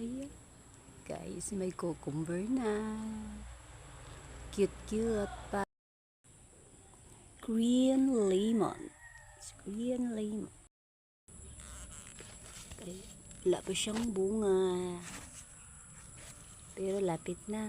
Ayan. Guys, may cucumber na. Cute-cute pa. Green lemon. It's green lemon. Wala pa siyang bunga. Pero lapit na.